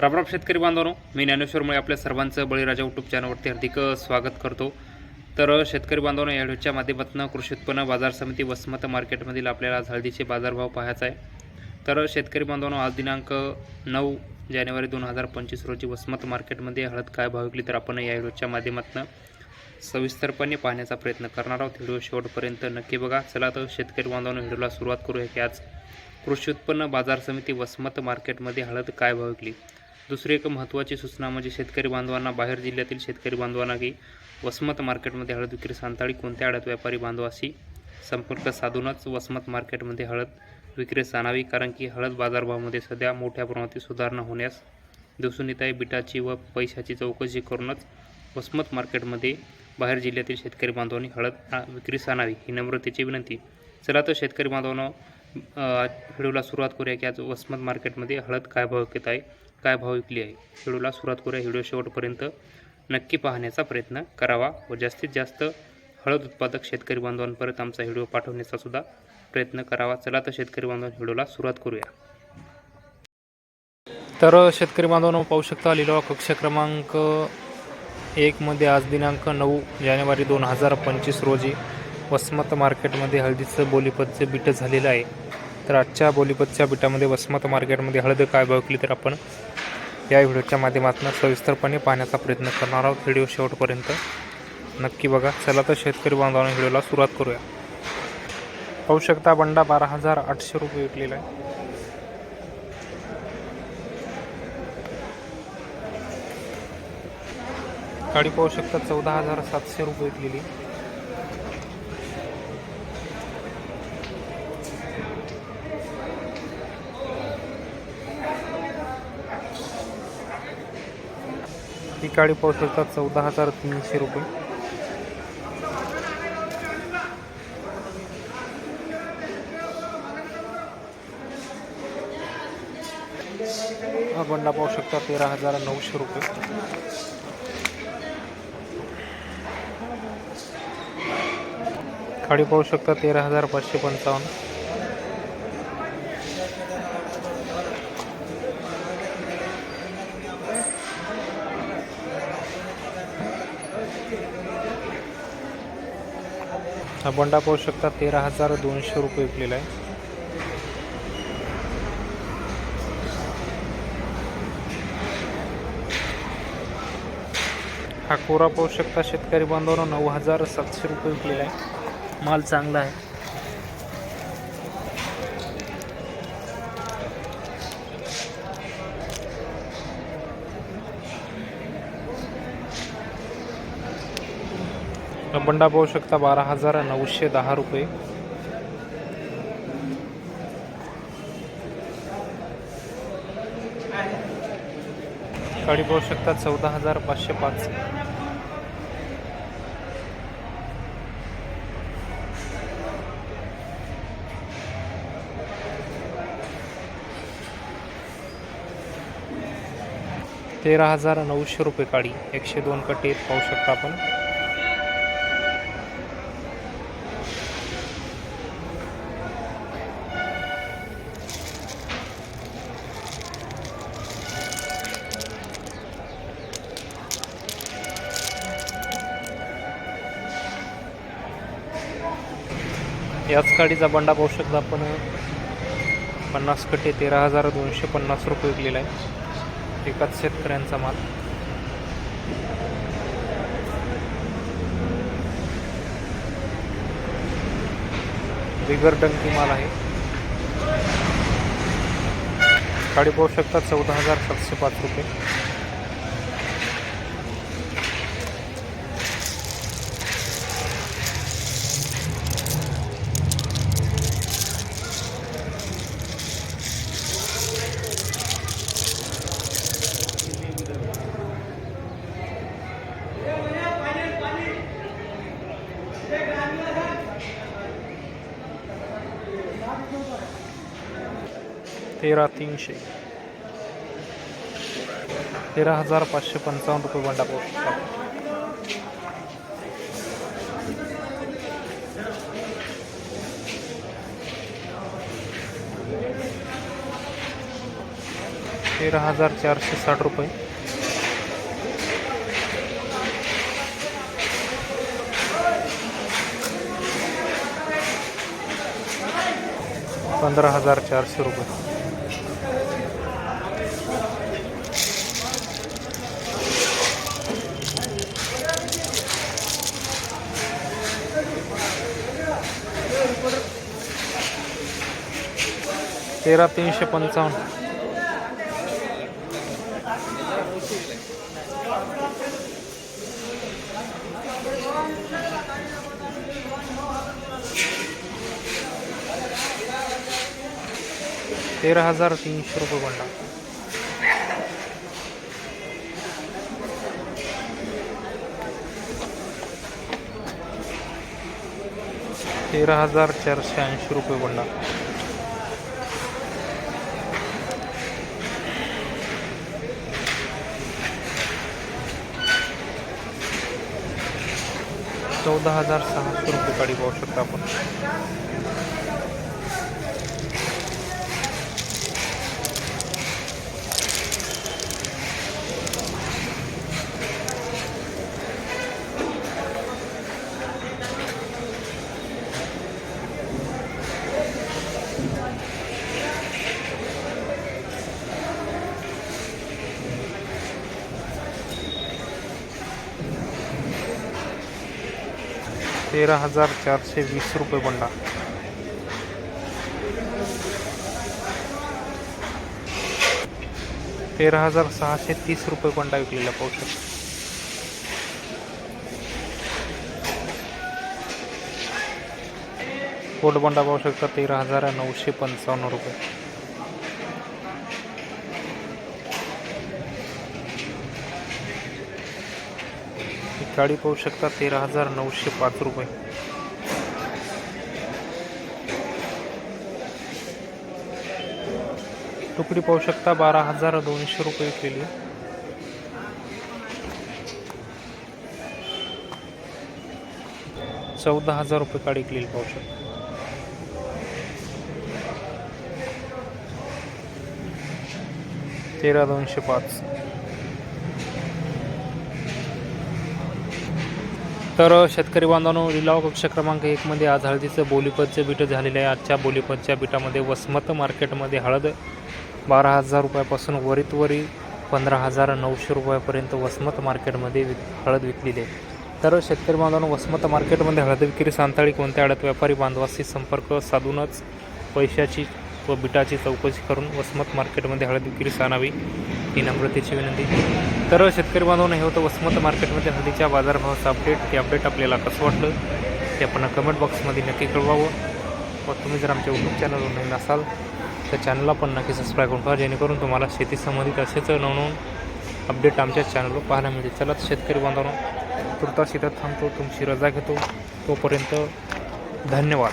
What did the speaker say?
रामराम शेतकरी बांधवांनो मी ज्ञानेश्वरमुळे आपल्या सर्वांचं बळीराजा यूट्यूब चॅनलवरती हार्दिक स्वागत करतो. तर शेतकरी बांधवांनो या व्हिडिओच्या माध्यमातून कृषी उत्पन्न बाजार समिती वसमत मार्केटमधील आपल्याला आज हळदीचे बाजारभाव पाहायचा आहे. तर शेतकरी बांधवांनो आज दिनांक नऊ जानेवारी दोन हजार पंचवीस रोजी वसमत मार्केटमध्ये हळद काय भाव विकली तर आपण या व्हिडिओच्या माध्यमातून सविस्तरपणे पाहण्याचा प्रयत्न करणार आहोत. व्हिडिओ शेवटपर्यंत नक्की बघा. चला तर शेतकरी बांधवांनो व्हिडिओला सुरुवात करूया की आज कृषी उत्पन्न बाजार समिती वसमत मार्केटमध्ये हळद काय भाव विकली? दुसरी एक महत्त्वाची सूचना म्हणजे शेतकरी बांधवांना बाहेर जिल्ह्यातील शेतकरी बांधवांना की वसमत मार्केटमध्ये हळद विक्री सांताळी कोणत्या आड्यात व्यापारी बांधवाशी संपर्क साधूनच वसमत मार्केटमध्ये हळद विक्रीस आणावी कारण की हळद बाजारभावामध्ये सध्या मोठ्या प्रमाणात सुधारणा होण्यास दिसून येत आहे. बिटाची व पैशाची चौकशी करूनच वसमत मार्केटमध्ये बाहेर जिल्ह्यातील शेतकरी बांधवांनी हळद विक्री विक्रीस आणावी ही नम्रतेची विनंती. चला तर शेतकरी बांधवांना व्हिडिओला सुरुवात करूया की आज वसमत मार्केटमध्ये हळद काय भाव घेत आहे? काय भाव विकली आहे? व्हिडिओला सुरुवात करूया. व्हिडिओ शेवटपर्यंत नक्की पाहण्याचा प्रयत्न करावा व जास्तीत जास्त हळद उत्पादक शेतकरी बांधवांपर्यंत आमचा व्हिडिओ पाठवण्याचा सुद्धा प्रयत्न करावा. चला तर शेतकरी बांधवांनो व्हिडिओला सुरुवात करूया. तर शेतकरी बांधवांना पाहू शकता लिलावा कक्ष क्रमांक एकमध्ये आज दिनांक नऊ जानेवारी दोन हजार पंचवीस रोजी वसमत मार्केटमध्ये हळदीचं बोलीपतचं बीट झालेलं आहे. तर आजच्या बोलीपतच्या बिटामध्ये वसमत मार्केटमध्ये हळद काय भाव विकली तर आपण या व्हिडिओच्या माध्यमातून सविस्तरपणे पाहण्याचा प्रयत्न करणार आहोत. व्हिडिओ शेवटपर्यंत नक्की बघा. चला तर शेतकरी बांधवांना व्हिडिओला सुरुवात करूया. पाहू शकता बंडा बारा हजार आठशे रुपये विकलेला आहे. गाडी पाहू शकता चौदा हजार सातशे रुपये विकलेली ही काळी पाहू शकता चौदा हजार तीनशे रुपये. हा बंडा पाहू शकता तेरा हजार नऊशे रुपये. खाडी पाहू शकता तेरा हजार पाचशे पंचावन्न. हा बंडा पाहू शकता तेरा हजार दोनशे रुपये विकलेला आहे. हा कोरा पाहू शकता शेतकरी बांधवांनो नऊ हजार सातशे रुपये विकलेला आहे. माल चांगला आहे. लोखंडा पाहू शकता बारा हजार नऊशे दहा रुपये. काळी पाहू शकता चौदा हजार पाचशे पाच. तेरा हजार नऊशे रुपये काळी एकशे दोन कटे पाहू शकता आपण. याच गाडीचा बंडा पाहू शकता आपण. पन्नास कटे तेरा हजार दोनशे पन्नास रुपये विकलेला आहे. एकाच शेतकऱ्यांचा माल. बिगर डंकी माल आहे. गाडी पाहू शकता चौदा हजार सातशे पाच रुपये. तेरा तीनशे. तेरा हजार पाचशे पंचावन्न रुपये बंडा तेरा हजार चारशे साठ रुपये. पंधरा हजार चारशे रुपये. तेरा तीनशे पंचावन्न. तेरा हजार तीनशे रुपये बंडा तेरा हजार चारशे ऐंशी रुपये बंडा चौदा हजार सहाशे रुपये गाडी पाहू शकता आपण. तेरा हजार चारशे वीस रुपये बंडा. तेरा हजार सहाशे तीस रुपये बंडा विकलेला पाहू शकता कोट बंडा पाहू शकता तेरा हजार नऊशे पंचावन्न रुपये. साडी पाहू शकता तेरा हजार नऊशे पाच रुपये. तुकडी पाहू शकता बारा हजार दोनशे रुपये विकलेली चौदा हजार रुपये काडी विकलेली पाहू शकता. तेरा दोनशे पाच. तर शेतकरी बांधवांनो लिलाव कक्ष क्रमांक एकमध्ये आज हळदीचं बोलीपदचं बीट झालेलं आहे. आजच्या बोलीपदच्या बीटामध्ये वसमत मार्केटमध्ये हळद बारा हजार रुपयापासून वरीत वरी पंधरा हजार नऊशे रुपयापर्यंत वसमत मार्केटमध्ये विक हळद विकलेली आहे. तर शेतकरी बांधवांनो वसमत मार्केटमध्ये हळद विक्री सांताळी कोणत्या हळद व्यापारी बांधवाशी संपर्क साधूनच पैशाची व बिटाची चौकशी करून वसमत मार्केटमध्ये हळद विक्रीस आणावी ही नम्रतेची विनंती. तर शेतकरी बांधवांना हे होतं वसमत मार्केटमध्ये हळदीच्या बाजारभावाचं अपडेट ते अपडेट आपल्याला कसं वाटलं ते आपण कमेंट बॉक्समध्ये नक्की कळवावं. व तुम्ही जर आमच्या यूट्यूब चॅनलवर नवीन असाल तर चॅनलला पण नक्की सबस्क्राईब करून ठेवा जेणेकरून तुम्हाला शेती संबंधित असेच नवनवीन अपडेट आमच्या चॅनलवर पाहायला मिळते चला शेतकरी बांधवांना तुरता शेतात थांबतो तुमची रजा घेतो. तोपर्यंत धन्यवाद.